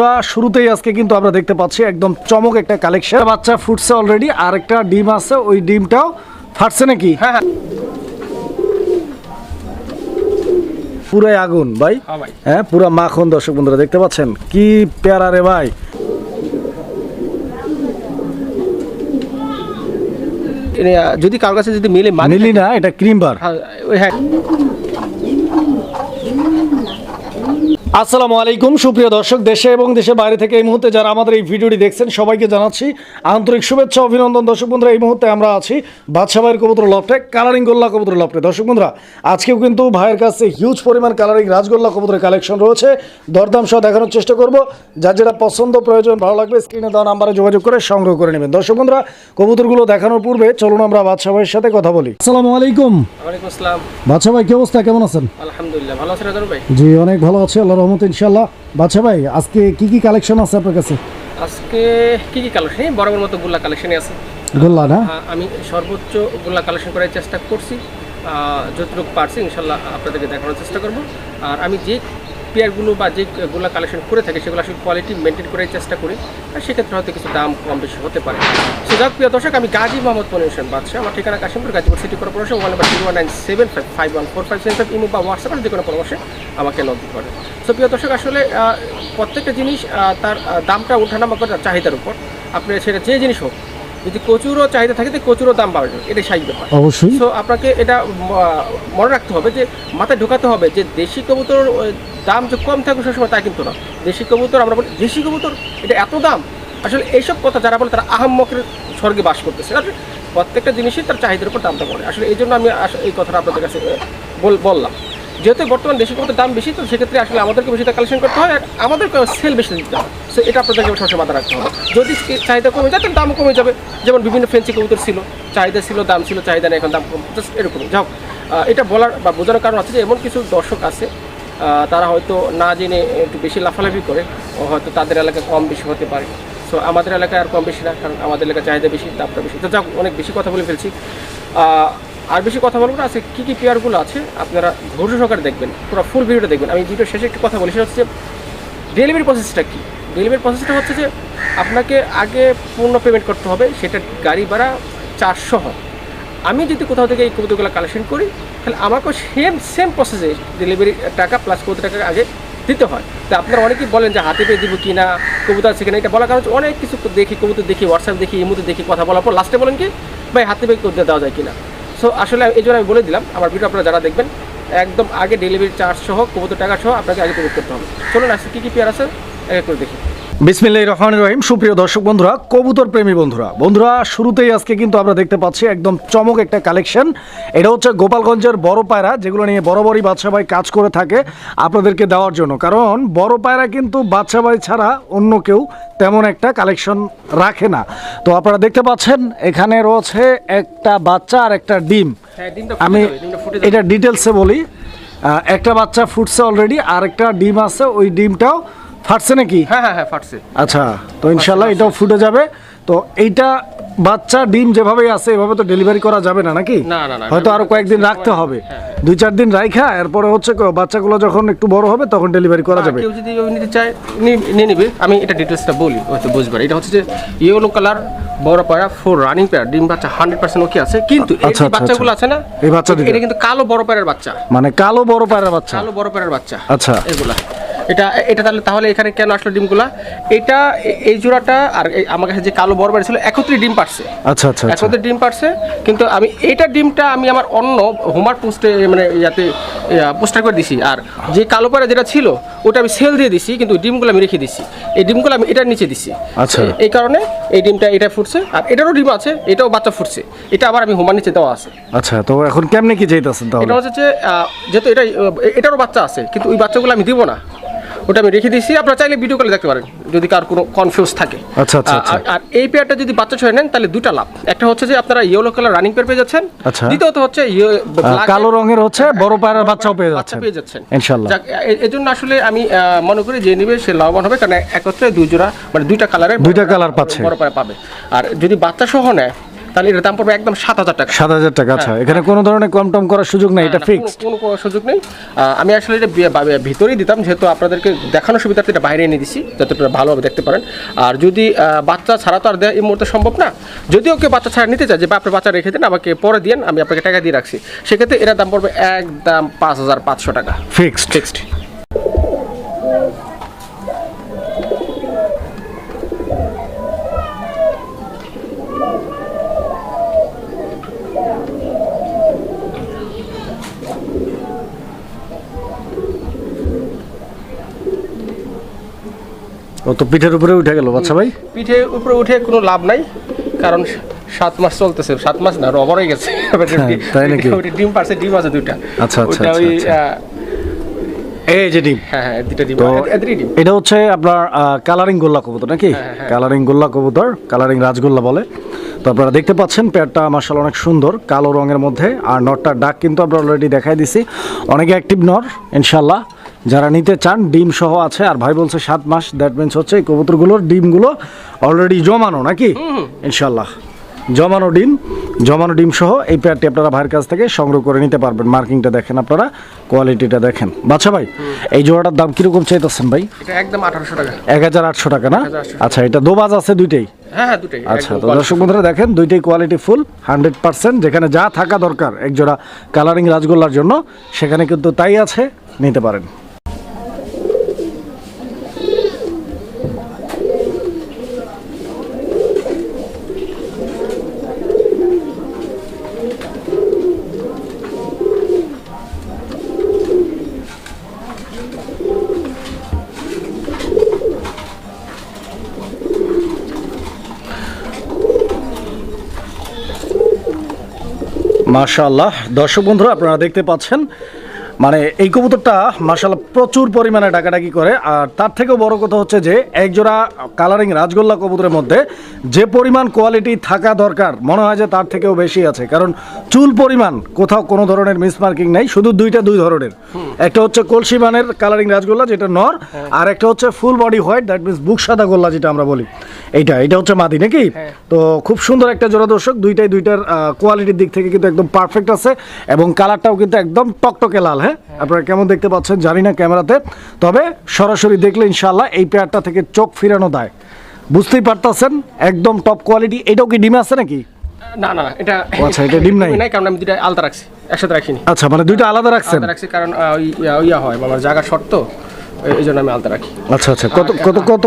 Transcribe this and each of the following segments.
বন্ধুরা শুরুতেই আজকে কিন্তু আমরা দেখতে পাচ্ছি একদম চমক একটা কালেকশন বাচ্চা ফুটছে অলরেডি আর একটা ডিম আছে ওই ডিমটাও ফাটছে নাকি? হ্যাঁ হ্যাঁ। পুরাই আগুন ভাই। হ্যাঁ ভাই। হ্যাঁ পুরা মাখন দর্শক বন্ধুরা দেখতে পাচ্ছেন? কি পেয়ারা রে ভাই। যদি কারোর কাছে যদি মিলে মাদি নিলি না এটা ক্রিম বার হ্যাঁ, হ্যাঁ। আসসালামু আলাইকুম সুপ্রিয় দর্শক দেশে এবং দেশের বাইরে থেকে এই মুহূর্তে যারা আমাদের এই ভিডিওটি দেখছেন সবাইকে জানাচ্ছি আন্তরিক শুভেচ্ছা অভিনন্দন। দর্শক বন্ধুরা এই মুহূর্তে আমরা আছি বাদশা ভাইয়ের কবুতর লফটে কালারিং গোল্লা কবুতর লফটে। দর্শক বন্ধুরা আজকেও কিন্তু ভাইয়ের কাছে হিউজ পরিমাণ কালারিং রাজগোল্লা কবুতরের কালেকশন রয়েছে। দরদাম সহ দেখানোর চেষ্টা করব। যার যেটা পছন্দ প্রয়োজন ভালো লাগবে স্ক্রিনে দেওয়া নাম্বারে যোগাযোগ করে সংগ্রহ করে নেবেন। দর্শক বন্ধুরা কবুতরগুলো দেখানোর পূর্বে চলুন আমরা বাদশা ভাইয়ের সাথে কথা বলি। আসসালামু আলাইকুম। ওয়ালাইকুম আসসালাম। বাদশা ভাই কি অবস্থা? কেমন আছেন? আলহামদুলিল্লাহ ভালো আছেন জি অনেক ভালো আছে আল্লাহ রহমত ইনশাল্লাহ বাচ্চা ভাই আজকে কি কি কালেকশন আছে আপনার কাছে? আজকে কি কি কালেকশন বরাবর মতো গুল্লা কালেকশনই আছে। গোল্লা না? আমি সর্বোচ্চ গুল্লা কালেকশন করার চেষ্টা করছি। যতটুকু পারছি ইনশাল্লাহ আপনাদেরকে দেখানোর চেষ্টা করব। আর আমি যে পেয়ারগুলো বা যে গুলা কালেকশন করে থাকে, সেগুলো আসলে কোয়ালিটি মেনটেন করার চেষ্টা করি। আর সেক্ষেত্রে হয়তো কিছু দাম কম বেশি হতে পারে। সো যাক, প্রিয় দর্শক, আমি গাজী মোহাম্মদ পরিবেশন বাদশাহ। আমার ঠিকানা Kashimpur, Gazipur city corporation one number zero nine seven five five one four five seven five imo বা হোয়াটসঅ্যাপের যে কোনো পরামর্শে আমাকে নক করে সো প্রিয় দর্শক, আসলে প্রত্যেকটা জিনিস তার দামটা ওঠানামা করে তার চাহিদার উপর। আপনি সেটা যে জিনিস হোক যদি কচুরও চাহিদা থাকে তো প্রচুরও দাম বাড়বে। এটাই স্বাভাবিক ব্যাপার। অবশ্যই। সো আপনাকে এটা মনে রাখতে হবে যে মাথায় ঢোকাতে হবে যে দেশি কবুতর দাম যে কম থাকবে সবসময় তা কিন্তু না। দেশি কবুতর আমরা বলি দেশি কবুতর এটা এত দাম? আসলে এইসব কথা যারা বলে তারা আহাম্মকের স্বর্গে বাস করতেছে। আসলে প্রত্যেকটা জিনিসই তার চাহিদার উপর দামটা পড়ে। আসলে এই জন্য আমি এই কথাটা আপনাদের কাছে বল- বললাম। যেহেতু বর্তমান দেশি কবুতর দাম বেশি, তো সেক্ষেত্রে আসলে আমাদেরকে বেশি কালেকশন করতে হয় আমাদেরকে সেল বেশি দিতে হয় সো এটা আপনাদেরকে সবসময় মাথায় রাখতে হবে। যদি চাহিদা কমে যায়, তাহলে দামও কমে যাবে। যেমন বিভিন্ন ফেন্সি কবুতর ছিল, চাহিদা ছিল, দাম ছিল, চাহিদা নেই, এখন দাম কম। জাস্ট এরকম যাও এটা বলার বা বোঝানোর কারণ আছে যে, এমন কিছু দর্শক আছে তারা হয়তো না জেনে একটু বেশি লাফালাফি করে হয়তো তাদের এলাকায় কম বেশি হতে পারে। সো আমাদের এলাকায় আর কম বেশি না, কারণ আমাদের এলাকায় চাহিদা বেশি, দামটা বেশি। তো যাক অনেক বেশি কথা বলে ফেলছি। আর বেশি কথা বলব না আছে কী কী পেয়ারগুলো আছে, আপনারা ধৈর্য সহকারে দেখবেন, পুরো ফুল ভিডিওটা দেখবেন। আমি ভিডিও শেষে একটু কথা বলি, সেটা হচ্ছে ডেলিভারি প্রসেসটা কী? ডেলিভারি প্রসেসটা হচ্ছে যে আপনাকে আগে পূর্ণ পেমেন্ট করতে হবে, সেটা গাড়ি ভাড়া চারশো হয়। আমি যদি কোথাও থেকে এই কবিতাগুলো কালেকশন করি, তাহলে আমাকেও সেম সেম প্রসেসে ডেলিভারি টাকা প্লাস কবিতা টাকা আগে দিতে হয়। তা আপনারা অনেকেই বলেন যে হাতে পেয়ে দিব কি না, কবুতর আছে কিনা এটা বলার কারণ অনেক কিছু দেখি, কবুতর দেখি হোয়াটসঅ্যাপ দেখি, ইমুতে দেখি, কথা বলার পর লাস্টে বলেন কি, ভাই, হাতে পেয়ে কবিতা দেওয়া যায় কিনা সো আসলে এই জন্য আমি বলে দিলাম, আমার ভিডিও আপনারা যারা দেখবেন, একদম আগে ডেলিভারি চার্জ সহ কবুতর টাকা সহ আপনাকে আগে পেমেন্ট করতে হবে। চলুন, আজকে কী কী পেয়ার আছে? এক করে দেখি। বিসমিল্লাহ রহমান রহিম। সুপ্রিয় দর্শক বন্ধুরা কবুতর প্রেমী বন্ধুরা বন্ধুরা শুরুতেই আজকে কিন্তু আমরা দেখতে পাচ্ছি একদম চমক একটা কালেকশন এটা হচ্ছে গোপালগঞ্জের বড় পায়রা যেগুলো নিয়ে বড় বড়ই বাদশা ভাই কাজ করে থাকে আপনাদেরকে দেওয়ার জন্য। কারণ বড় পায়রা কিন্তু বাদশা ভাই ছাড়া অন্য কেউ তেমন একটা কালেকশন রাখে না। তো আপনারা দেখতে পাচ্ছেন এখানে রয়েছে একটা বাচ্চা আর একটা ডিম। হ্যাঁ আমি। এটা ডিটেলসে বলি। একটা বাচ্চা ফুটছে অলরেডি আর একটা ডিম আছে ওই ডিমটাও ফাটছে নাকি? হ্যাঁ হ্যাঁ হ্যাঁ ফাটছে। আচ্ছা তো ইনশাল্লাহ এটাও ফুটে যাবে। তো এইটা বাচ্চা ডিম যেভাবে আছে এভাবে তো ডেলিভারি করা যাবে না নাকি? না, না, হয়তো আরও কয়েকদিন রাখতে হবে। দুই চার দিন রাইখা এরপরে হচ্ছে বাচ্চাগুলো যখন একটু বড় হবে তখন ডেলিভারি করা যাবে। কেউ যদি নিতে চায় নি- নিয়ে নিবে। আমি এটা ডিটেলসটা বলি হয়তো বুঝবার। এটা হচ্ছে যে ইয়েলো কালার বড় পায়রা ফোর রানিং পেয়ার ডিম বাচ্চা হান্ড্রেড পার্সেন্ট ওকে আছে। কিন্তু এই আচ্ছা, আচ্ছা, বাচ্চাগুলো আছে না এই বাচ্চা এটা কিন্তু কালো বড় পায়রার বাচ্চা। মানে কালো বড় পায়রা বাচ্চা। কালো বড় পায়রার বাচ্চা। আচ্ছা। এগুলা। এটা এটা তাহলে তাহলে এখানে কেন আসলো ডিমগুলা? এটা এই জোড়াটা আর আমার কাছে যে কালো বড় পায়রা ছিল একত্রে ডিম পারছে আচ্ছা আচ্ছা আচ্ছা। একত্রে ডিম পারছে কিন্তু আমি এটা ডিমটা আমি আমার অন্য হোমার পোস্টে মানে ইয়াতে পোস্টার করে দিছি। আর যে কালো পায়রা যেটা ছিল ওটা আমি সেল দিয়ে দিছি কিন্তু ডিমগুলো আমি রেখে দিছি। এই ডিমগুলো আমি এটার নিচে দিছি। আচ্ছা। এই কারণে এই ডিমটা এটা ফুটছে আর এটারও ডিম আছে এটাও বাচ্চা ফুটছে। এটা আবার আমি হোমার নিচে দেওয়া আছে। আচ্ছা তো এখন কেমনে কি যেতেছেন তাহলে? এটা হচ্ছে যে যেহেতু এটা এটারও বাচ্চা আছে কিন্তু ওই বাচ্চাগুলো আমি দিব না। ওটা আমি রেখে দিয়েছি। আপনারা চাইলে ভিডিও কলে দেখতে পারেন যদি কার কোনো কনফিউজ থাকে। আচ্ছা, আচ্ছা, আচ্ছা। আর- এই পেয়ারটা যদি বাচ্চা ছয় নেন তাহলে দুটা লাভ। একটা হচ্ছে যে আপনারা ইয়েলো কালার রানিং পেয়ার পেয়ে যাচ্ছেন। আচ্ছা। দ্বিতীয়ত হচ্ছে ইয়ে- কালো রঙের হচ্ছে বড় পায়রার বাচ্চাও পেয়ে যাচ্ছেন। পেয়ে যাচ্ছেন। এ- এজন্য আসলে আমি মনে করি যে নিবে সে লাভবান হবে কারণ একত্রে দুই জোড়া মানে দুইটা কালারের দুইটা কালার পাচ্ছে। বড় পায়রা পাবে। আর যদি বাচ্চা সহ নেয় তাহলে এটার দাম পড়বে একদম সাত হাজার টাকা। সাত হাজার টাকা আচ্ছা এখানে কোনো ধরনের কম টম করার সুযোগ নেই এটা না, ফিক্সড কোনো- সুযোগ নেই। আমি আসলে এটা ভিতরেই দিতাম যেহেতু আপনাদেরকে দেখানোর সুবিধার্থে এটা বাইরে এনে দিছি যাতে আপনারা ভালোভাবে দেখতে পারেন। আর যদি বাচ্চা ছাড়া তো আর দেয়া এই মুহূর্তে সম্ভব না যদিও কেউ বাচ্চা ছাড়া নিতে চায় যে বা আপনার বাচ্চা রেখে দিন আমাকে পরে দিন আমি আপনাকে টাকা দিয়ে রাখছি। সেক্ষেত্রে এটার দাম পড়বে একদম পাঁচ হাজার পাঁচশো টাকা। ফিক্সড ফিক্সড ও তো পিঠের উপরে উঠে গেল বাচ্চা ভাই? পিঠে উপরে উঠে কোনো লাভ নাই কারণ সাত মাস চলতেছে সাত মাস না রবর হয়ে গেছে। হ্যাঁ, তাই নাকি? ডিম পারছে ডিম আছে দুইটা। আচ্ছা, আচ্ছা, আচ্ছা, ওই, আচ্ছা। এই যে ডিম। হ্যাঁ হ্যাঁ দুইটা ডিম ডিম। এটা হচ্ছে আপনার কালারিং গোল্লা কবুতর নাকি। কালারিং গোল্লা কবুতর কালারিং রাজগোল্লা বলে। তো আপনারা দেখতে পাচ্ছেন পেয়ারটা মার্শাল অনেক সুন্দর কালো রঙের মধ্যে আর নটটার ডাক কিন্তু আমরা অলরেডি দেখাই দিছি। অনেক অ্যাক্টিভ নর ইনশাল্লাহ যারা নিতে চান ডিম সহ আছে আর ভাই বলছে সাত মাস দ্যাট মিনস হচ্ছে এই কবুতরগুলোর ডিমগুলো অলরেডি জমানো নাকি? ইনশাল্লাহ জমানো ডিম জমানো ডিম সহ এই পেয়ারটি আপনারা ভাইয়ের কাছ থেকে সংগ্রহ করে নিতে পারবেন। মার্কিংটা দেখেন আপনারা কোয়ালিটিটা দেখেন। বাচ্চা ভাই এই জোড়াটার দাম কীরকম চাইতেছেন ভাই? একদম আঠারোশো টাকা। এক হাজার আটশো টাকা না? আচ্ছা এটা দোবাজ আছে দুইটাই? হ্যাঁ হ্যাঁ আচ্ছা তো দর্শক বন্ধুরা দেখেন দুইটাই কোয়ালিটি ফুল হান্ড্রেড পার্সেন্ট যেখানে যা থাকা দরকার এক জোড়া কালারিং রাজগোল্লার জন্য সেখানে কিন্তু তাই আছে নিতে পারেন। মাশাআল্লাহ। দর্শক বন্ধুরা আপনারা দেখতে পাচ্ছেন মানে এই কবুতরটা মাশাআল্লাহ প্রচুর পরিমাণে ডাকাডাকি করে। আর তার থেকেও বড় কথা হচ্ছে যে একজোড়া কালারিং রাজগোল্লা কবুতরের মধ্যে যে পরিমাণ কোয়ালিটি থাকা দরকার মনে হয় যে তার থেকেও বেশি আছে। কারণ চুল পরিমাণ কোথাও কোনো ধরনের মিসমার্কিং নেই শুধু দুইটা দুই ধরনের। একটা হচ্ছে কলসি মানের কালারিং রাজগোল্লা যেটা নর আর একটা হচ্ছে full body white that means বুক সাদা গোল্লা যেটা আমরা বলি। এইটা এটা হচ্ছে মাদি নাকি? তো খুব সুন্দর একটা জোড়া দর্শক দুইটাই দুইটার কোয়ালিটির দিক থেকে কিন্তু একদম পারফেক্ট আছে এবং কালারটাও কিন্তু একদম টকটকে লাল হ্যাঁ? আপনারা কেমন দেখতে পাচ্ছেন জানি না ক্যামেরাতে তবে সরাসরি দেখলে ইনশাল্লাহ এই পেয়ারটা থেকে চোখ ফিরানো দেয়। বুঝতেই পারতাছেন একদম টপ কোয়ালিটি এটাও কি ডিমে আছে নাকি? না না এটা আচ্ছা, এটা ডিম নাই? নাই কারণ আমি আলাদা রাখছি একসাথে রাখিনি। আচ্ছা মানে দুইটা আলাদা রাখছেন? আলাদা রাখছি কারণ ওই ইয়া হয় আমার জায়গা শর্ত। এই- জন্য আমি আলাদা রাখি। আচ্ছা আচ্ছা। কত কত কত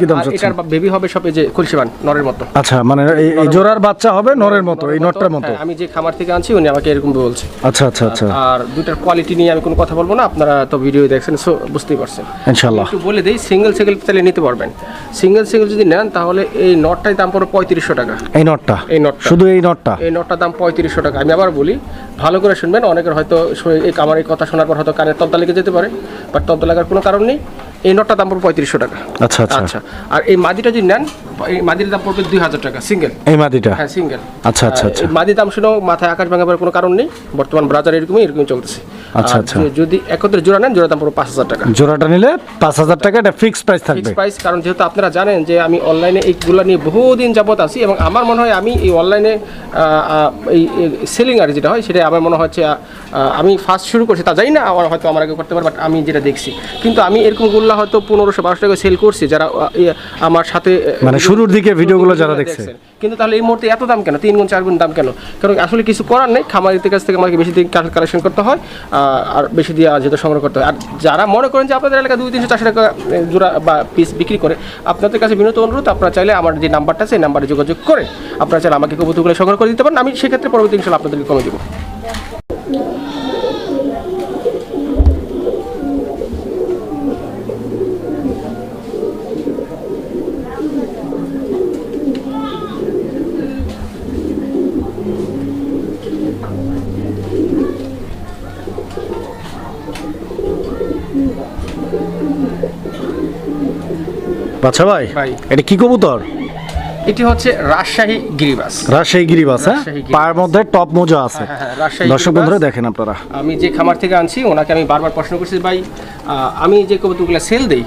কি দাম চাচ্ছেন? এটার বেবি হবে সব এই যে খুলসিবান নরের মতো। আচ্ছা মানে এই জোড়ার বাচ্চা হবে নরের মতো এই নটটার মতো। হ্যাঁ, আমি যে খামার থেকে আনছি উনি আমাকে এরকম বলছে। আচ্ছা আচ্ছা আচ্ছা। আর দুইটার কোয়ালিটি নিয়ে আমি কোনো কথা বলব না আপনারা তো ভিডিও দেখছেন সো বুঝতেই পারছেন। ইনশাল্লাহ একটু বলে দিই সিঙ্গেল সিঙ্গেল চাইলে নিতে পারবেন। সিঙ্গেল সিঙ্গেল যদি নেন তাহলে এই নটটাই দাম পড়বে পঁয়ত্রিশশো টাকা। এই নটটা? এই নটটা। শুধু এই নটটা? এই নটটার দাম পঁয়ত্রিশশো টাকা। আমি আবার বলি ভালো করে শুনবেন অনেকের হয়তো এই আমার এই কথা শোনার পর হয়তো কানের তবদা লেগে যেতে পারে বাট তবদা লাগার কোনো কারণ নেই এই নটটার দাম পড়বে পঁয়ত্রিশশো টাকা। আচ্ছা আচ্ছা। আচ্ছা। আর এই মাদিটা যদি নেন এই মাদির দাম পড়বে দুই হাজার টাকা সিঙ্গেল। এই মাদিটা? হ্যাঁ সিঙ্গেল। আচ্ছা আচ্ছা আচ্ছা। মাদি দাম শুনেও মাথায় আকাশ ভাঙাবার কোনো কারণ নেই বর্তমান বাজার এরকমই এরকমই চলতেছে। আচ্ছা, আচ্ছা। যদি একত্রে জোড়া নেন জোড়া দাম পড়বে পাঁচ হাজার টাকা। জোড়াটা নিলে পাঁচ হাজার টাকা এটা ফিক্স প্রাইস থাকবে। ফিক্স প্রাইস কারণ যেহেতু আপনারা জানেন যে আমি অনলাইনে এইগুলো নিয়ে বহুদিন যাবত আছি এবং আমার মনে হয় আমি এই অনলাইনে এই সেলিং আর যেটা হয় সেটা আমার মনে হচ্ছে আমি ফার্স্ট শুরু করছি তা জানি না আমার হয়তো আমার আগে করতে পারে বাট আমি যেটা দেখছি। কিন্তু আমি এরকম গুল্লা হয়তো পনেরোশো বারোশো টাকা সেল করছি যারা ইয়ে, আমার সাথে মানে শুরুর দিকে ভিডিওগুলো যারা দেখছে। কিন্তু তাহলে এই মুহূর্তে এত দাম কেন? তিন গুণ চার গুণ দাম কেন? কারণ আসলে কিছু করার নেই খামারিদের কাছ থেকে আমাকে বেশি দিন কালেকশন করতে হয় আর বেশি দিয়ে যেহেতু সংগ্রহ করতে হয়। আর যারা মনে করেন যে আপনাদের এলাকায় দুই তিনশো চারশো টাকা জোড়া বা পিস বিক্রি করে আপনাদের কাছে বিনত অনুরোধ আপনারা চাইলে আমার যে নাম্বারটা আছে সেই নাম্বারে যোগাযোগ করে আপনারা চাইলে আমাকে কবুতরগুলো সংগ্রহ করে দিতে পারেন। আমি সেক্ষেত্রে পরবর্তী ইনশাল্লাহ আপনাদেরকে কমে দেবো। আচ্ছা ভাই। এটা কি কবুতর? এটি হচ্ছে রাজশাহী গিরিবাস। রাজশাহী গিরিবাস হ্যাঁ? পায়ের মধ্যে টপ মোজা আছে। হ্যাঁ, হ্যাঁ, রাজশাহী দর্শক বন্ধুরা দেখেন আপনারা। আমি যে খামার থেকে আনছি ওনাকে আমি বারবার প্রশ্ন করছি ভাই আমি যে কবুতরগুলো সেল দেই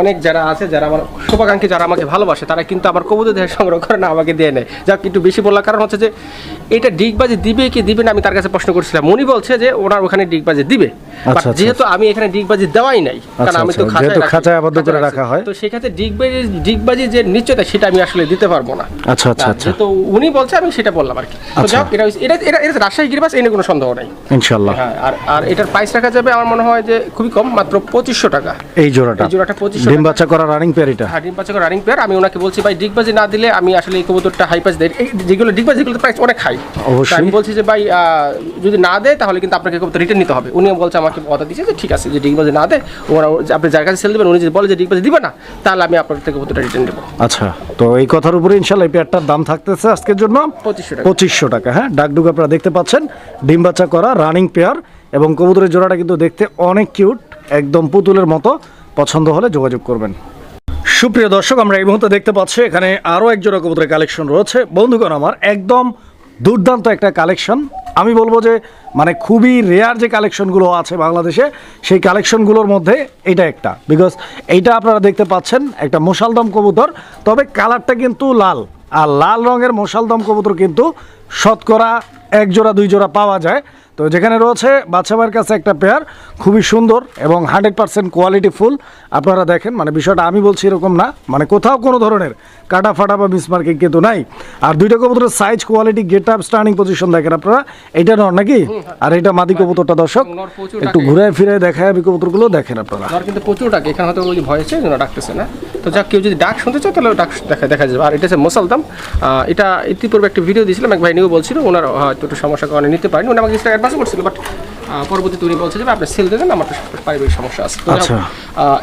অনেক যারা আছে যারা আমার শুভাকাঙ্ক্ষী যারা আমাকে ভালোবাসে তারা কিন্তু আমার কবুতর দেহে সংগ্রহ করে না আমাকে দিয়ে নেয় যাক একটু বেশি বলার কারণ হচ্ছে যে এটা ডিগবাজি দিবে কি দিবে না আমি তার কাছে প্রশ্ন করছিলাম। উনি বলছে যে ওনার ওখানে ডিগবাজি দিবে। যেহেতু আমি এখানে ডিগবাজি দেওয়াই নাই কারণ আচ্ছা, আমি তো আচ্ছা, খাঁচায় আবদ্ধ করে রাখা হয়। তো সেক্ষেত্রে ডিগবাজি ডিগবাজি যে নিশ্চয়তা সেটা আমি আসলে দিতে পারব না। আচ্ছা আচ্ছা আচ্ছা। যেহেতু উনি বলছে আমি সেটা বললাম আর কি। তো আচ্ছা। এটা এটা এটা এটা রাজশাহী গিরিবাস এনে কোনো সন্দেহ নাই। ইনশাল্লাহ হ্যাঁ আর আর এটার প্রাইস রাখা যাবে আমার মনে হয় যে খুবই কম মাত্র পঁচিশশো টাকা। এই জোড়াটা। এই জোড়াটা 2500 ডিম বাচ্চা করা রানিং পেয়ারিটা হ্যাঁ ডিম পাঁচের রানিং পেয়ার আমি ওনাকে বলছি ভাই ডিগবাজি না দিলে আমি আসলে এই কবুতরটা হাই পাস দেয় যেগুলো ডিগবাজি যেগুলো প্রাইস অনেক হাই অবশ্যই। আমি বলছি যে ভাই যদি না দেয় তাহলে কিন্তু আপনাকে কবুতর রিটার্ন নিতে হবে। উনিও বলছে আমাকে কথা দিচ্ছে যে ঠিক আছে যে ডিগবাজি না দেয় ওরা আপনি যার কাছে সেল দেবেন উনি যদি বলে যে ডিগবাজি দিবে না তাহলে আমি আপনার থেকে কবুতরটা রিটার্ন দেবো। আচ্ছা তো এই কথার উপরে ইনশাল্লাহ এই পেয়ারটার দাম থাকতেছে আজকের জন্য পঁচিশশো টাকা। পঁচিশশো টাকা হ্যাঁ? ডাকডুক আপনারা দেখতে পাচ্ছেন ডিম বাচ্চা করা রানিং পেয়ার এবং কবুতরের জোড়াটা কিন্তু দেখতে অনেক কিউট একদম পুতুলের মতো। পছন্দ হলে যোগাযোগ করবেন। সুপ্রিয় দর্শক আমরা এই মুহূর্তে দেখতে পাচ্ছি এখানে আরও এক জোড়া কবুতরের কালেকশন রয়েছে। বন্ধুগণ আমার একদম দুর্দান্ত একটা কালেকশন। আমি বলব যে মানে খুবই রেয়ার যে কালেকশনগুলো আছে বাংলাদেশে, সেই কালেকশনগুলোর মধ্যে এটা একটা। বিকজ এইটা আপনারা দেখতে পাচ্ছেন, একটা মশালদম কবুতর, তবে কালারটা কিন্তু লাল। আর লাল রঙের মশালদম কবুতর কিন্তু শতকরা এক জোড়া দুই জোড়া পাওয়া যায়। তো যেখানে রয়েছে বাচ্চাবার কাছে একটা পেয়ার খুবই সুন্দর এবং হান্ড্রেড পার্সেন্ট কোয়ালিটি ফুল। আপনারা দেখেন মানে বিষয়টা আমি বলছি এরকম না মানে কোথাও কোনো ধরনের কাটা ফাটা বা মিসমার্কিং কিন্তু নাই। আর দুইটা কবুতরের size quality get up stunning position দেখেন আপনারা। এটা নর নাকি? আর এটা মাদি কবুতরটা দর্শক একটু। ঘুরে ফিরে দেখায় আমি কবুতরগুলো দেখেন আপনারা। আর কিন্তু প্রচুর ডাকে এখানে হয়তো ওই যে ভয় আছে যেন ডাকতেছে না। তো যাক কেউ যদি ডাক শুনতে চায় তাহলে ডাক দেখা দেখা যাবে। আর এটা হচ্ছে মোসালদাম এটা ইতিপূর্বে একটা ভিডিও দিয়েছিলাম এক ভাই নিয়েও বলছিল ওনার হয়তো একটু সমস্যার কারণে নিতে পারেনি। উনি আমাকে কিছু অ্যাডভান্স করছিল বাট পরবর্তীতে উনি বলছে যে আপনি সেল দেবেন আমার তো পারিবারিক সমস্যা আছে। আচ্ছা।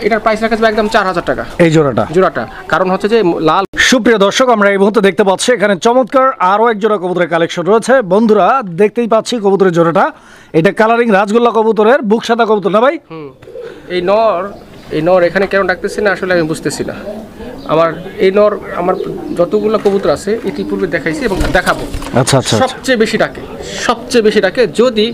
এটার প্রাইস রাখা যাবে একদম চার হাজার টাকা। এই জোড়াটা। জোড়াটা। কারণ হচ্ছে যে লাল সুপ্রিয় দর্শক আমরা এই মুহূর্তে দেখতে পাচ্ছি এখানে চমৎকার আরও এক জোড়া কবুতরের কালেকশন রয়েছে। বন্ধুরা দেখতেই পাচ্ছি কবুতরের জোড়াটা। এটা কালারিং রাজগোল্লা কবুতরের বুক সাদা কবুতর না ভাই? এই নর এই নর এখানে কেন ডাকতেছি না আসলে আমি বুঝতেছি না। আমার এই নর আমার যতগুলো কবুতর আছে ইতিপূর্বে দেখাইছি এবং দেখাবো। আচ্ছা আচ্ছা আচ্ছা। সবচেয়ে বেশি ডাকে সবচেয়ে বেশি ডাকে যদি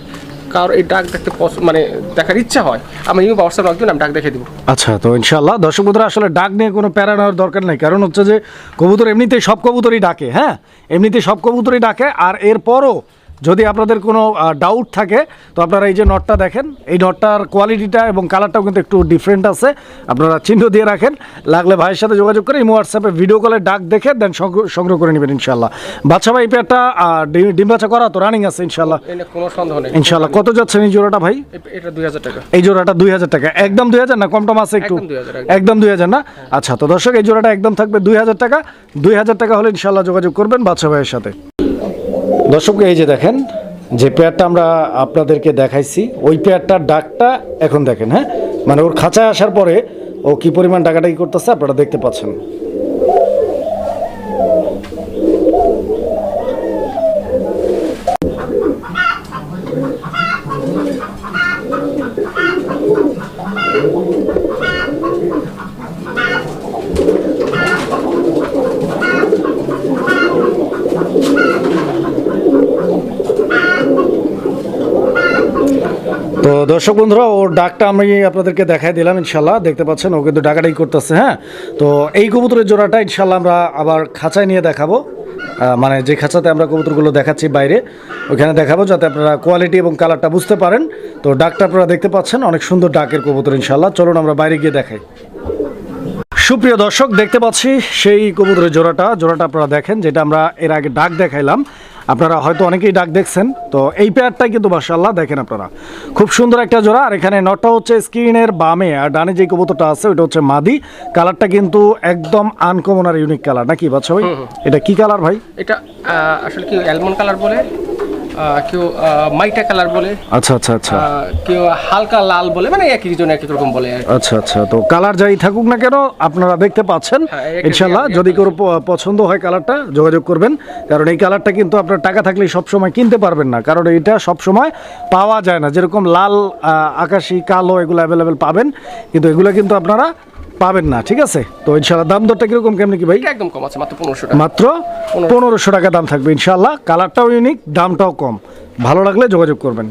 কারোর এই ডাক দেখতে মানে দেখার ইচ্ছা হয় আমি ইউ হোয়াটসঅ্যাপ রাখবেন আমি ডাক দেখে দিব। আচ্ছা তো ইনশাল্লাহ দর্শক বন্ধুরা, আসলে ডাক নিয়ে কোনো প্যারা নেওয়ার দরকার নেই। কারণ হচ্ছে যে, কবুতর এমনিতেই সব কবুতরই ডাকে হ্যাঁ? এমনিতেই সব কবুতরই ডাকে, আর এরপরও যদি আপনাদের কোনো ডাউট থাকে তো আপনারা এই যে নটটা দেখেন এই নটটার কোয়ালিটিটা এবং কালারটাও কিন্তু একটু ডিফারেন্ট আছে। আপনারা চিহ্ন দিয়ে রাখেন লাগলে ভাইয়ের সাথে যোগাযোগ করে ইমো হোয়াটসঅ্যাপে ভিডিও কলে ডাক দেখে দেন সংগ্রহ করে নেবেন ইনশাল্লাহ বাচ্চা ভাই পেয়ারটা ডিম- বাচ্চা করা তো রানিং আছে ইনশাল্লাহ কোনো সন্দেহ নেই। ইনশাল্লাহ কত যাচ্ছেন এই জোড়াটা ভাই? এটা দুই হাজার টাকা। এই জোড়াটা দুই হাজার টাকা। একদম দুই হাজার না? কম টম আছে একটু? একদম 2000, একদম। একদম দুই হাজার না? আচ্ছা তো দর্শক এই জোড়াটা একদম থাকবে দুই হাজার টাকা। দুই হাজার টাকা হলে ইনশাল্লাহ যোগাযোগ করবেন বাচ্চা ভাইয়ের সাথে। দর্শক এই যে দেখেন, যে পেয়ারটা আমরা আপনাদেরকে দেখাইছি, ওই পেয়ারটার ডাকটা এখন দেখেন হ্যাঁ? মানে ওর খাঁচায় আসার পরে ও কি পরিমাণ ডাকাডাকি করতেছে আপনারা দেখতে পাচ্ছেন। দর্শক বন্ধুরা ওর ডাকটা আমি আপনাদেরকে দেখাই দিলাম, ইনশাল্লাহ। দেখতে পাচ্ছেন, ও কিন্তু ডাকাটাই করতেছে হ্যাঁ? তো এই কবুতরের জোড়াটা ইনশাল্লাহ আমরা আবার খাঁচায় নিয়ে দেখাবো। মানে যে খাঁচাতে আমরা কবুতরগুলো দেখাচ্ছি বাইরে ওখানে দেখাবো যাতে আপনারা কোয়ালিটি এবং কালারটা বুঝতে পারেন। তো ডাকটা আপনারা দেখতে পাচ্ছেন, অনেক সুন্দর ডাকের কবুতর ইনশাল্লাহ। চলুন আমরা বাইরে গিয়ে দেখাই। সুপ্রিয় দর্শক দেখতে পাচ্ছি সেই কবুতরের জোড়াটা। জোড়াটা আপনারা দেখেন যেটা আমরা এর আগে ডাক দেখাইলাম। আপনারা হয়তো অনেকেই ডাক দেখছেন। তো এই পেয়ারটাই কিন্তু মার্শাল্লাহ দেখেন আপনারা। খুব সুন্দর একটা জোড়া। আর এখানে নটটা হচ্ছে স্ক্রিনের বামে আর ডানে যে কবুতরটা আছে ওটা হচ্ছে মাদি। কালারটা কিন্তু একদম আনকমন আর ইউনিক কালার নাকি বাচ্চা ভাই? এটা কি কালার ভাই? এটা আসলে কি অ্যালমন্ড কালার বলে? কেউ মাইটা কালার বলে আচ্ছা আচ্ছা আচ্ছা। কেউ হালকা লাল বলে মানে একই জন এক এক রকম বলে আচ্ছা আচ্ছা তো কালার যাই থাকুক না কেন আপনারা দেখতে পাচ্ছেন। হ্যাঁ, ইনশাল্লাহ যদি প- পছন্দ হয় কালারটা যোগাযোগ করবেন। কারণ এই কালারটা কিন্তু আপনার টাকা থাকলে সবসময় কিনতে পারবেন না। কারণ এটা সবসময় পাওয়া যায় না। যেরকম লাল আকাশি কালো এগুলো অ্যাভেলেবেল পাবেন। কিন্তু এগুলো কিন্তু আপনারা পাবেন না ঠিক আছে? তো ইনশাল্লাহ দাম দরটা কীরকম কেমনি কি ভাই? একদম কম আছে মাত্র পনেরোশো টাকা। মাত্র পনেরোশো। টাকা দাম থাকবে ইনশাল্লাহ কালারটাও ইউনিক দামটাও কম। ভালো লাগলে যোগাযোগ করবেন।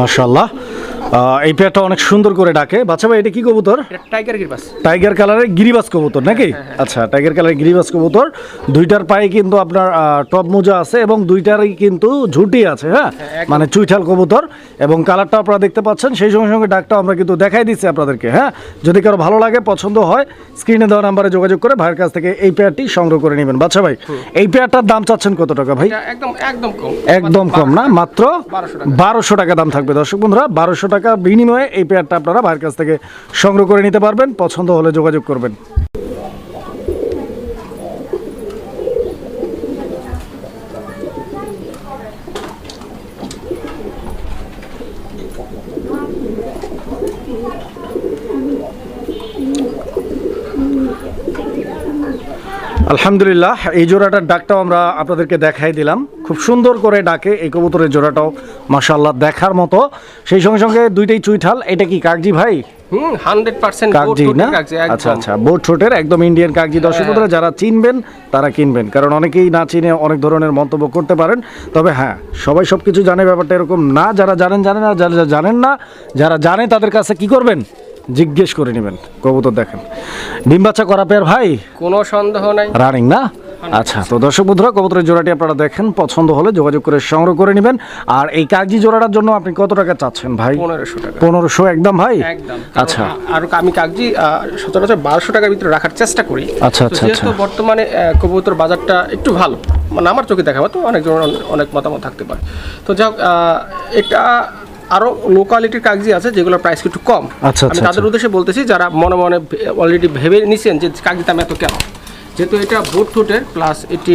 মাশাল্লাহ আহ, এই পেয়ারটা অনেক সুন্দর করে ডাকে। বাচ্চা ভাই এটা কি কবুতর? এটা টাইগার গিরবাস। টাইগার কালারের গিরিবাস কবুতর নাকি? আচ্ছা টাইগার কালারের গিরিবাস কবুতর। দুইটার পায়ে কিন্তু আপনার টপ মোজা আছে এবং দুইটারই কিন্তু ঝুটি আছে হ্যাঁ? মানে চুইঠাল কবুতর। এবং কালারটা আপনারা দেখতে পাচ্ছেন সেই সঙ্গে সঙ্গে ডাকটাও আমরা কিন্তু দেখাই দিচ্ছি আপনাদেরকে হ্যাঁ? যদি কারও ভালো লাগে পছন্দ হয় স্ক্রিনে দেওয়া নাম্বারে যোগাযোগ করে ভাইয়ের কাছ থেকে এই পেয়ারটি সংগ্রহ করে নেবেন। বাচ্চা ভাই এই পেয়ারটার দাম চাচ্ছেন কত টাকা ভাই? একদম একদম কম। একদম কম না মাত্র বারোশো টাকা। দাম থাকবে। দর্শক বন্ধুরা বারোশো টাকা বিনিময়ে এই পেয়ারটা আপনারা ভাইয়ের কাছ থেকে সংগ্রহ করে নিতে পারবেন। পছন্দ হলে যোগাযোগ করবেন। আলহামদুলিল্লাহ, এই জোড়াটার ডাকটাও আমরা আপনাদেরকে দেখাই দিলাম। খুব সুন্দর করে ডাকে এই কবুতরের জোড়াটাও মাশাল্লাহ দেখার মতো। সেই সঙ্গে সঙ্গে দুইটাই চুইঠাল। এটা কি কাকজি ভাই? না? আচ্ছা আচ্ছা বোট একদম ইন্ডিয়ান কাকজি। দর্শক যারা চিনবেন তারা কিনবেন। কারণ অনেকেই না চিনে অনেক ধরনের মন্তব্য করতে পারেন। তবে হ্যাঁ সবাই সব কিছু জানে ব্যাপারটা এরকম না। যারা জানেন জানেন না যারা যারা জানেন না যারা জানে তাদের কাছে কি করবেন জিজ্ঞেস করে নেবেন। কবুতর দেখেন। ডিম বাচ্চা করা পেয়ার ভাই? কোনো সন্দেহ নাই। রানিং না? আচ্ছা তো দর্শক বন্ধুরা কবুতরের জোড়াটি আপনারা দেখেন পছন্দ হলে যোগাযোগ করে সংগ্রহ করে নেবেন। আর এই কাগজি জোড়াটার জন্য আপনি কত টাকা চাচ্ছেন ভাই? পনেরোশো টাকা। পনেরোশো একদম ভাই? একদম। আচ্ছা। আর আমি কাগজি সচরাচর বারোশো টাকার ভিতরে রাখার চেষ্টা করি। আচ্ছা, আচ্ছা, যেহেতু আচ্ছা। বর্তমানে কবুতর বাজারটা একটু ভালো মানে আমার চোখে দেখা তো অনেক অনেক- মতামত থাকতে পারে। তো যাক এটা আরও লো কোয়ালিটির কাগজি আছে যেগুলোর প্রাইস একটু কম। আচ্ছা, আমি আচ্ছা, তাদের উদ্দেশ্যে বলতেছি যারা মনে মনে অলরেডি ভেবে নিছেন যে কাগজি দাম এত কেন? যেহেতু এটা বোট ফুটের প্লাস এটি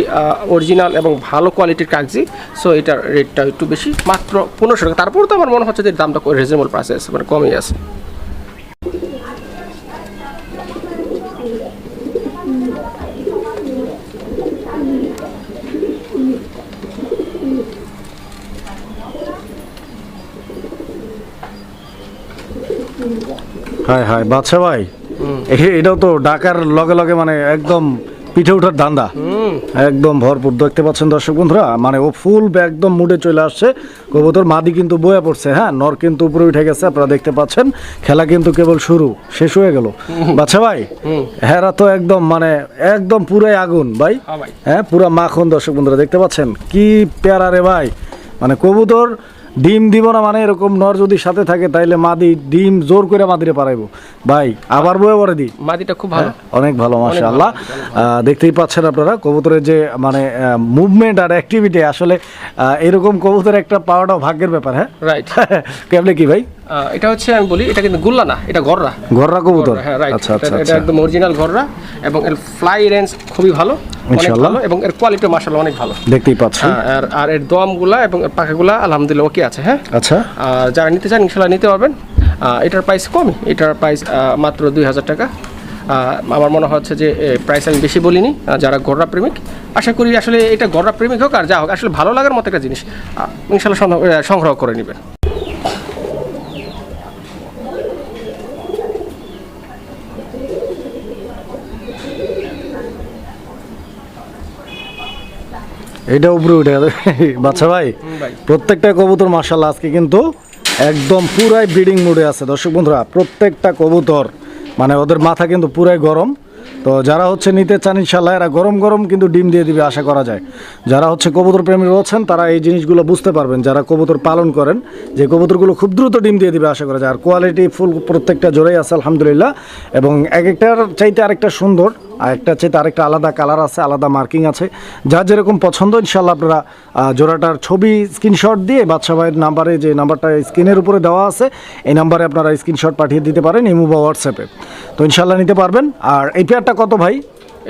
অরিজিনাল এবং ভালো কোয়ালিটির কাগজি সো এটার রেটটা একটু বেশি মাত্র পনেরোশো টাকা। তারপর তো আমার মনে হচ্ছে যে দামটা রিজনেবল প্রাইসে আছে মানে কমই আছে। হায় হায় বাচ্চা ভাই এটাও তো ডাকার লগে লগে মানে একদম পিঠে ওঠার ধান্দা। একদম ভরপুর। দেখতে পাচ্ছেন দর্শক বন্ধুরা মানে ও ফুল একদম মুডে চলে আসছে। কবুতর মাদি কিন্তু বয়ে পড়ছে হ্যাঁ? নর কিন্তু উপরে উঠে গেছে আপনারা দেখতে পাচ্ছেন। খেলা কিন্তু কেবল শুরু শেষ হয়ে গেল। বাচ্চা ভাই হেরা তো একদম মানে একদম পুরাই আগুন ভাই। হ্যাঁ ভাই। হ্যাঁ পুরা মাখন দর্শক বন্ধুরা দেখতে পাচ্ছেন? কি প্যারা রে ভাই। মানে কবুতর ডিম দিব না মানে এরকম নর যদি সাথে থাকে তাইলে মাদি ডিম জোর করে মাদিরে পারাইবো ভাই আবার বয়ে পরে দি। মাদিটা খুব ভালো। অনেক ভালো মাশাআল্লাহ। আল্লাহ দেখতেই পাচ্ছেন আপনারা কবুতরের যে মানে মুভমেন্ট আর অ্যাক্টিভিটি আসলে এরকম কবুতর একটা পাওয়াটা ভাগ্যের ব্যাপার হ্যাঁ? রাইট কেমনে কি ভাই? এটা হচ্ছে আমি বলি এটা কিন্তু গুল্লা না এটা গররা। ঘররা কবুতর? হ্যাঁ রাইট আচ্ছা আচ্ছা এটা আচ্ছা। একদম অরিজিনাল গররা এবং এর ফ্লাই রেঞ্জ খুবই ভালো অনেক ইনশাআল্লাহ। ভালো এবং এর কোয়ালিটি মাশাআল্লাহ অনেক ভালো। দেখতেই পাচ্ছি হ্যাঁ, আর আর এর দমগুলা এবং এর পাখাগুলা আলহামদুলিল্লাহ ওকে আছে হ্যাঁ? আচ্ছা। আর যারা নিতে চান ইনশাল্লাহ নিতে পারবেন। এটার প্রাইস কমই এটার প্রাইস মাত্র দুই হাজার টাকা। আমার মনে হচ্ছে যে প্রাইস আমি বেশি বলিনি যারা গররা প্রেমিক আশা করি আসলে এটা গররা প্রেমিক হোক আর যা হোক আসলে ভালো লাগার মতো একটা জিনিস ইনশাল্লাহ সংগ্রহ করে নেবেন। এটা উপরে উঠে গেছে বাচ্চা ভাই। প্রত্যেকটা কবুতর মাশাল্লাহ আজকে কিন্তু একদম পুরাই ব্রিডিং মুডে আছে। দর্শক বন্ধুরা প্রত্যেকটা কবুতর মানে ওদের মাথা কিন্তু পুরাই গরম। তো যারা হচ্ছে নিতে চান ইনশাল্লাহ এরা গরম গরম কিন্তু ডিম দিয়ে দিবে আশা করা যায়। যারা হচ্ছে কবুতর প্রেমী রয়েছেন তারা এই জিনিসগুলো বুঝতে পারবেন। যারা কবুতর পালন করেন যে কবুতরগুলো খুব দ্রুত ডিম দিয়ে দিবে আশা করা যায়। আর কোয়ালিটি ফুল প্রত্যেকটা জোরেই আছে আলহামদুলিল্লাহ। এবং এক একটার চাইতে আরেকটা সুন্দর আর একটা হচ্ছে তার একটা আলাদা কালার আছে আলাদা মার্কিং আছে। যার যেরকম পছন্দ ইনশাল্লাহ আপনারা জোড়াটার ছবি স্ক্রিনশট দিয়ে বাদশা ভাইয়ের নাম্বারে যে নাম্বারটা স্ক্রিনের উপরে দেওয়া আছে এই নাম্বারে আপনারা স্ক্রিনশট পাঠিয়ে দিতে পারেন ইমু বা হোয়াটসঅ্যাপে তো ইনশাল্লাহ নিতে পারবেন। আর এই পেয়ারটা কত ভাই?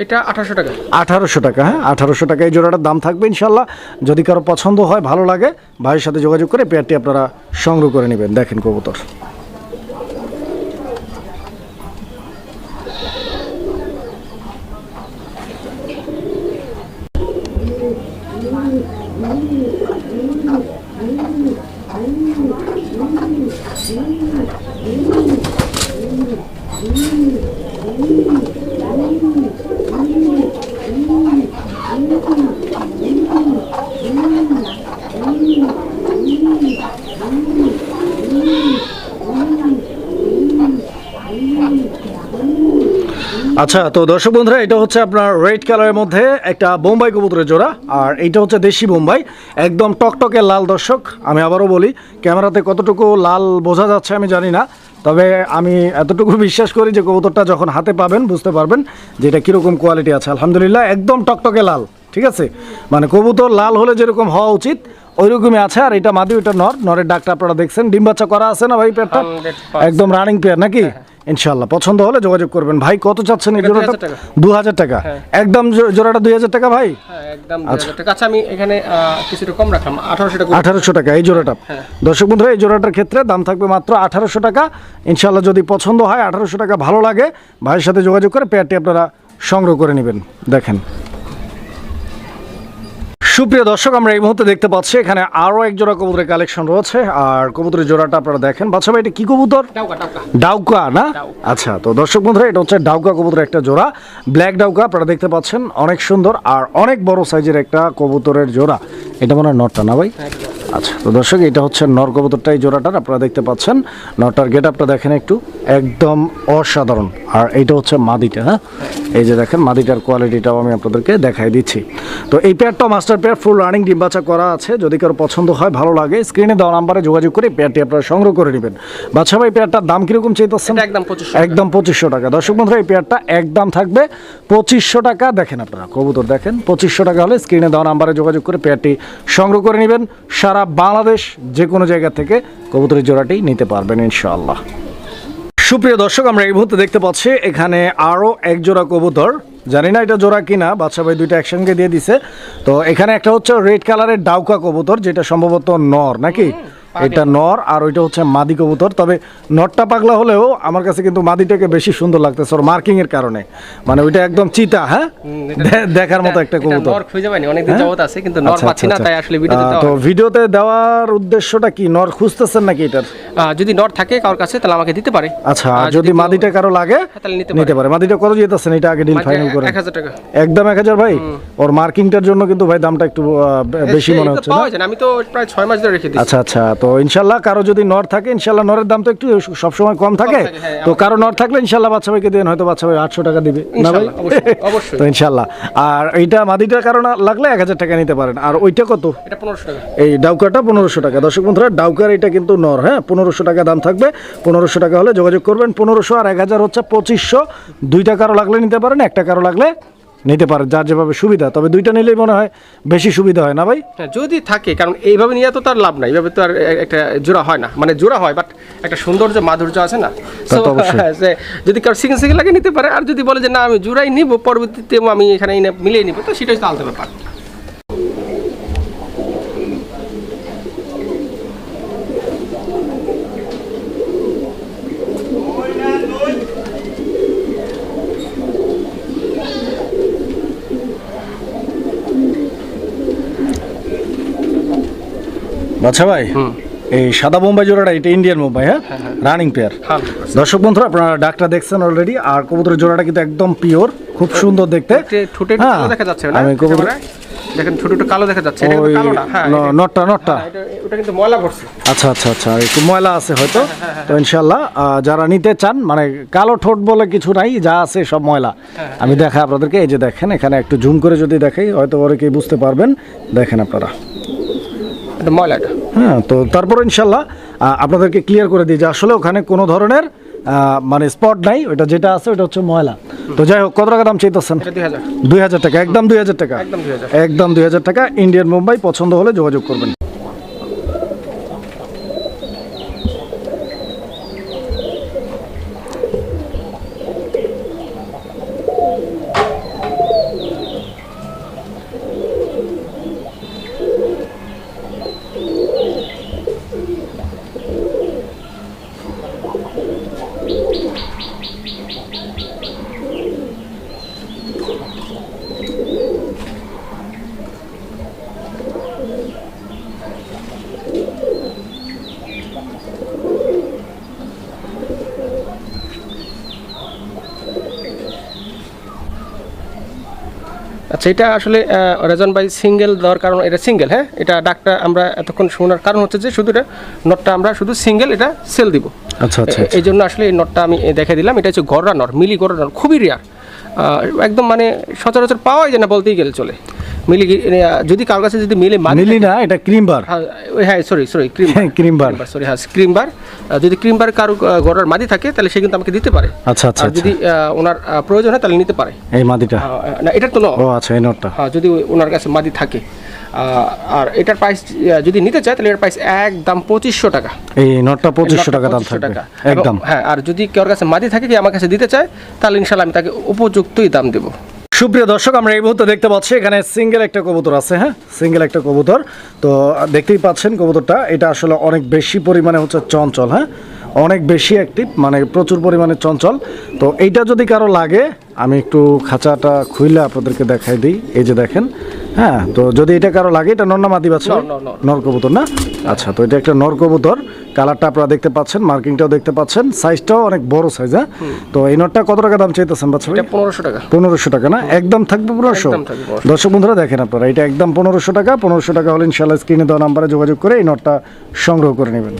এটা আঠারোশো টাকা। আঠারোশো টাকা হ্যাঁ আঠারোশো টাকা। এই জোড়াটার দাম থাকবে ইনশাল্লাহ যদি কারও পছন্দ হয় ভালো লাগে ভাইয়ের সাথে যোগাযোগ করে পেয়ারটি আপনারা সংগ্রহ করে নেবেন। দেখেন কবুতর। আচ্ছা তো দর্শক বন্ধুরা, এটা হচ্ছে আপনার রেড কালারের মধ্যে একটা বোম্বাই কবুতরের জোড়া, আর এইটা হচ্ছে দেশি বোম্বাই, একদম টকটকে লাল দর্শক, আমি আবারও বলি, ক্যামেরাতে কতটুকু লাল বোঝা যাচ্ছে আমি জানি না, তবে আমি এতটুকু বিশ্বাস করি যে কবুতরটা যখন হাতে পাবেন, বুঝতে পারবেন যে এটা কীরকম কোয়ালিটি আছে। আলহামদুলিল্লাহ, একদম টকটকে লাল, ঠিক আছে? মানে কবুতর লাল হলে যেরকম হওয়া উচিত ওইরকমই আছে আর এটা মাদি ওইটা নর। নরের ডাকটা আপনারা দেখছেন। ডিম বাচ্চা করা আছে না ভাই পেয়ারটা একদম রানিং পেয়ার নাকি? ইনশাল্লাহ পছন্দ হলে যোগাযোগ করবেন। ভাই কত চাচ্ছেন এই এটা জোড়াটা? 2000 টাকা। দু হাজার টাকা। হ্যাঁ। একদম জোড়াটা দুই হাজার টাকা ভাই? হ্যাঁ একদম ঠিক আছে আমি এখানে আহ, কিছুটা কম রাখলাম। আঠারোশো টাকা। আঠারোশো টাকা এই জোড়াটা। হ্যাঁ। দর্শক বন্ধুরা এই জোড়াটার ক্ষেত্রে দাম থাকবে মাত্র আঠারোশো টাকা। ইনশাল্লাহ যদি পছন্দ হয় আঠারোশো টাকা ভালো লাগে ভাইয়ের সাথে যোগাযোগ করে পেয়ারটি আপনারা সংগ্রহ করে নেবেন। দেখেন। সুপ্রিয় দর্শক আমরা এই মুহূর্তে দেখতে পাচ্ছি এখানে আরও এক জোড়া কবুতরের কালেকশন রয়েছে। আর কবুতরের জোড়াটা আপনারা দেখেন। বাচ্চা ভাই এটা কি কবুতর? ডাউকা না? আচ্ছা তো দর্শক বন্ধুরা এটা হচ্ছে ডাউকা কবুতরের একটা জোড়া। ব্ল্যাক ডাউকা আপনারা দেখতে পাচ্ছেন অনেক সুন্দর আর অনেক বড় সাইজের একটা কবুতরের জোড়া। এটা মনে হয় নটটা না ভাই? আচ্ছা তো দর্শক এটা হচ্ছে নর কবুতরটা এই জোড়াটার আপনারা দেখতে পাচ্ছেন। নটার গেট আপটা দেখেন একটু। একদম অসাধারণ। আর এইটা হচ্ছে মাদিটা হ্যাঁ? এই যে দেখেন মাদিটার কোয়ালিটিটাও আমি আপনাদেরকে দেখাই দিচ্ছি। তো এই পেয়ারটা মাস্টার পেয়ার ফুল রানিং ডিম্বাচা করা আছে। যদি কারও পছন্দ হয় ভালো লাগে স্ক্রিনে দেওয়া নাম্বারে যোগাযোগ করে পেয়ারটি আপনারা সংগ্রহ করে নেবেন। বাচ্চা ভাই পেয়ারটার দাম কীরকম চাইতেছেন? একদম 2500 একদম পঁচিশশো টাকা। দর্শক বন্ধুরা এই পেয়ারটা একদম থাকবে পঁচিশশো টাকা। দেখেন আপনারা কবুতর দেখেন পঁচিশশো টাকা হলে স্ক্রিনে দেওয়া নাম্বারে যোগাযোগ করে পেয়ারটি সংগ্রহ করে নেবেন। সারা বাংলাদেশ যে কোনো জায়গা থেকে কবুতরের জোড়াটি নিতে পারবেন ইনশাআল্লাহ। সুপ্রিয় দর্শক, আমরা এই মুহূর্তে দেখতে পাচ্ছি এখানে আরও এক জোড়া কবুতর। জানি না এটা জোড়া কিনা বাচ্চা ভাই দুইটা একসঙ্গে দিয়ে দিছে। তো এখানে একটা হচ্ছে রেড কালারের ডাউকা কবুতর, যেটা সম্ভবত নর, নাকি? এটা নর আর ওইটা হচ্ছে মাদি কবুতর। তবে নরটা পাগলা হলেও আমার কাছে কিন্তু মাদিটাকে বেশি সুন্দর লাগতেছে ওর মার্কিং এর কারণে। মানে ওইটা একদম চিতা হ্যাঁ? দেখার মতো একটা কবুতর। নর খুঁজে পাইনি অনেকদিন হ্যাঁ? যাবত আছে কিন্তু নর আচ্ছা, পাচ্ছি না আচ্ছা, তাই আচ্ছা। আসলে ভিডিওতে তো ভিডিওতে দেওয়ার উদ্দেশ্যটা কি? নর খুঁজতেছেন নাকি এটার? যদি নর থাকে কারোর কাছে তাহলে আমাকে দিতে পারে। আচ্ছা যদি মাদিটা কারও লাগে হ্যাঁ, তাহলে নিতে পারে। মাদিটা কত যেতেছেন এটা আগে ডিল ফাইনাল করেন এক হাজার টাকা। একদম এক হাজার ভাই? ওর মার্কিংটার জন্য কিন্তু ভাই দামটা একটু বেশি মনে হচ্ছে না আমি তো প্রায় ছয় মাস ধরে রেখে দিচ্ছি। আচ্ছা আচ্ছা তো ইনশাল্লাহ কারও যদি নর থাকে ইনশাল্লাহ নরের দাম তো একটু সবসময় কম থাকে। হ্যাঁ, তো কারও নর থাকলে ইনশাল্লাহ বাচ্চা ভাইকে দেন হয়তো বাচ্চা ভাই আটশো টাকা দিবে। না ভাই। তো ইনশাল্লাহ। আর এইটা মাদিটার কারণে লাগলে এক হাজার টাকা নিতে পারেন। আর ওইটা কত? এই ডাউকাটা পনেরোশো টাকা। দর্শক বন্ধুরা ডাউকার এটা কিন্তু নর হ্যাঁ? পনেরোশো টাকা দাম থাকবে। পনেরোশো টাকা হলে যোগাযোগ করবেন। পনেরোশো আর এক হাজার হচ্ছে পঁচিশশো। দুই টাকারও লাগলে নিতে পারেন একটা কারও লাগলে নিতে পারেন যার যেভাবে সুবিধা। তবে দুইটা নিলেই মনে হয় বেশি সুবিধা হয় না ভাই? হ্যাঁ যদি থাকে কারণ এইভাবে নিয়ে তো তার লাভ নাই। এইভাবে তো আর একটা জোড়া হয় না। মানে জোড়া হয় বাট একটা সৌন্দর্য মাধুর্য আছে না? যে যদি কারও সিঙ্গেল সিঙ্গেল লাগে নিতে পারে আর যদি বলে যে না আমি জোড়াই নিব পরবর্তীতে আমি এখানে মিলিয়ে নিব তো সেটাই তো আলাদা ব্যাপার আচ্ছা ভাই এই সাদা বোম্বাই জোড়াটা এটা ইন্ডিয়ান বোম্বাই হ্যাঁ? রানিং পেয়ার হ্যাঁ। দর্শক বন্ধুরা আপনারা ডাকটা দেখছেন অলরেডি আর কবুতরের জোড়াটা কিন্তু একদম পিওর খুব সুন্দর দেখতে। ঠোঁটে- হ্যাঁ, দেখা যাচ্ছে আমি কবুতর দেখেন ছোট একটু কালো দেখা যাচ্ছে এটা কালো না হ্যাঁ নটটা নটটা। এটা- এটা- ওটা কিন্তু ময়লা পড়ছে আচ্ছা আচ্ছা আচ্ছা একটু ময়লা আছে হয়তো। হ্যাঁ, তো যারা নিতে চান মানে কালো ঠোঁট বলে কিছু নাই যা আছে সব ময়লা। হ্যাঁ, আমি দেখা আপনাদেরকে এই যে দেখেন এখানে একটু জুম করে যদি দেখাই হয়তো অনেকেই বুঝতে পারবেন। দেখেন আপনারা। ময়লা হ্যাঁ তো তারপর ইনশাল্লাহ আপনাদেরকে ক্লিয়ার করে দিই যে আসলে ওখানে কোনো ধরনের মানে স্পট নাই ওটা যেটা আছে ওটা হচ্ছে ময়লা। তো যাই হোক কত টাকা দাম চাইতেছেন? দুই হাজার। টাকা একদম দুই হাজার টাকা। একদম দুই হাজার। টাকা। ইন্ডিয়ান মুম্বাই পছন্দ হলে যোগাযোগ করবেন। আচ্ছা এটা আসলে রেজন বাই সিঙ্গেল দেওয়ার কারণ এটা সিঙ্গেল হ্যাঁ? এটা ডাকটা আমরা এতক্ষণ শোনার কারণ হচ্ছে যে শুধু এটা নটটা আমরা শুধু সিঙ্গেল এটা সেল দিব। আচ্ছা আচ্ছা এই জন্য আসলে এই নটটা আমি দেখে দিলাম। এটা হচ্ছে গররা নর মিলি গররা নর খুবই রেয়ার একদম মানে সচরাচর পাওয়াই যায় না বলতেই গেলে চলে। মিলি যদি কারোর কাছে যদি মিলে মিলি না এটা ক্রিম বার হ্যাঁ, হ্যাঁ সরি সরি ক্রিম হ্যাঁ, cream সরি হ্যাঁ ক্রিম বার যদি ক্রিম বার কারও গড়ার মাদি থাকে তাহলে সে কিন্তু আমাকে দিতে পারে। আচ্ছা আচ্ছা আচ্ছা। যদি ওনার প্রয়োজন হয় তাহলে নিতে পারে। এই মাদিটা? না এটার তো ও আচ্ছা এই নোটটা। হ্যাঁ যদি ওনার কাছে মাদি থাকে। আর এটার প্রাইস যদি নিতে চায় তাহলে এটার প্রাইস একদম পঁচিশশো টাকা। এই নোটটা পঁচিশশো টাকা দাম থাকবে। একদম। হ্যাঁ আর যদি কেউ কাছে মাদি থাকে কি আমার কাছে দিতে চায় তাহলে ইনশাল্লাহ আমি তাকে উপযুক্তই দাম দেবো। সুপ্রিয় দর্শক আমরা এই মুহূর্তে দেখতে পাচ্ছি এখানে সিঙ্গেল একটা কবুতর আছে হ্যাঁ? সিঙ্গেল একটা কবুতর। তো দেখতেই পাচ্ছেন কবুতরটা। এটা আসলে অনেক বেশি পরিমাণে হচ্ছে চঞ্চল হ্যাঁ? অনেক বেশি অ্যাক্টিভ মানে প্রচুর পরিমাণে চঞ্চল। তো এইটা যদি কারও লাগে আমি একটু খাঁচাটা খুইলে আপনাদেরকে দেখাই দিই। এই যে দেখেন হ্যাঁ? তো যদি এটা কারও লাগে এটা নর না মাদি বাচ্চা। নর কবুতর না? আচ্ছা তো এটা একটা নর কবুতর। কালারটা আপনারা দেখতে পাচ্ছেন মার্কিংটাও দেখতে পাচ্ছেন সাইজটাও অনেক বড় সাইজ হ্যাঁ? তো এই নটটা কত টাকা দাম চাইতেছেন বাচ্চা পনেরোশো টাকা। পনেরোশো টাকা না? একদম থাকবে পনেরোশো? একদম থাকবে দর্শক বন্ধুরা দেখেন আপনারা এটা একদম পনেরোশো টাকা পনেরোশো টাকা হলে ইনশাল্লাহ স্ক্রিনে দেওয়া নাম্বারে যোগাযোগ করে এই নোটটা সংগ্রহ করে নেবেন।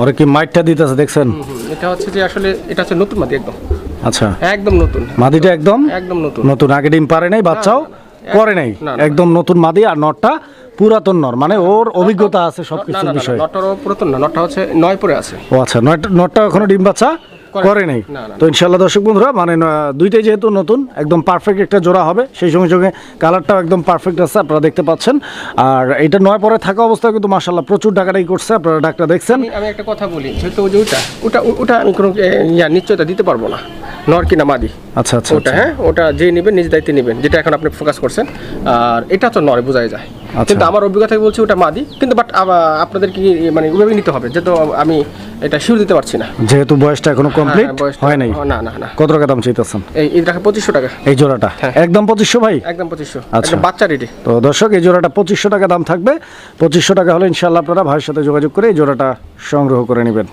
ওরা কি মাইটটা দিতেছে দেখছেন? এটা হচ্ছে যে আসলে এটা হচ্ছে নতুন মাদি একদম। আচ্ছা। একদম নতুন। মাদিটা একদম? একদম নতুন। নতুন আগে ডিম পারে নাই বাচ্চাও করে নাই। একদম নতুন মাদি আর নটটা পুরাতন নর মানে ওর অভিজ্ঞতা আছে সবকিছুর বিষয়ে। নটটা পুরাতন না নটটা হচ্ছে নয় পরে আছে। ও আচ্ছা নয়টা- নটটা এখনও ডিম বাচ্চা? করে- নাই। তো ইনশাল্লাহ দর্শক বন্ধুরা মানে দুইটাই যেহেতু নতুন একদম পারফেক্ট একটা জোড়া হবে সেই সঙ্গে সঙ্গে কালারটাও একদম পারফেক্ট আছে আপনারা দেখতে পাচ্ছেন। আর এটা নয় পরে থাকা অবস্থায় কিন্তু মাসাল্লাহ প্রচুর ডাকাটাই করছে আপনারা ডাক্তার দেখছেন। আমি একটা কথা বলি যেহেতু ওই যে ওটা ওটা ওটা আমি কোনো নিশ্চয়তা দিতে পারব না। নর কিনা মাদি। আচ্ছা আচ্ছা ওটা হ্যাঁ ওটা যে নেবেন নিজ দায়িত্বে নেবেন যেটা এখন আপনি ফোকাস করছেন। আর এটা তো নয় বোঝাই যায়। আচ্ছা। কিন্তু আমার অভিজ্ঞতা বলছি ওটা মাদি কিন্তু বাট আপনাদের কি মানে নিতে হবে যেহেতু আমি এটা শিওর দিতে পারছি না। যেহেতু বয়সটা এখনও কমপ্লিট হ্যাঁ, নাই? না না না। কত টাকা দাম চাইতেছেন? এই টাকা পঁচিশশো টাকা। এই জোড়াটা? হ্যাঁ। একদম পঁচিশশো ভাই? একদম পঁচিশশো। আচ্ছা। বাচ্চা রেডি তো দর্শক এই জোড়াটা পঁচিশশো টাকা দাম থাকবে। পঁচিশশো টাকা হলে ইনশাল্লাহ আপনারা ভাইয়ের সাথে যোগাযোগ করে এই জোড়াটা সংগ্রহ করে নেবেন।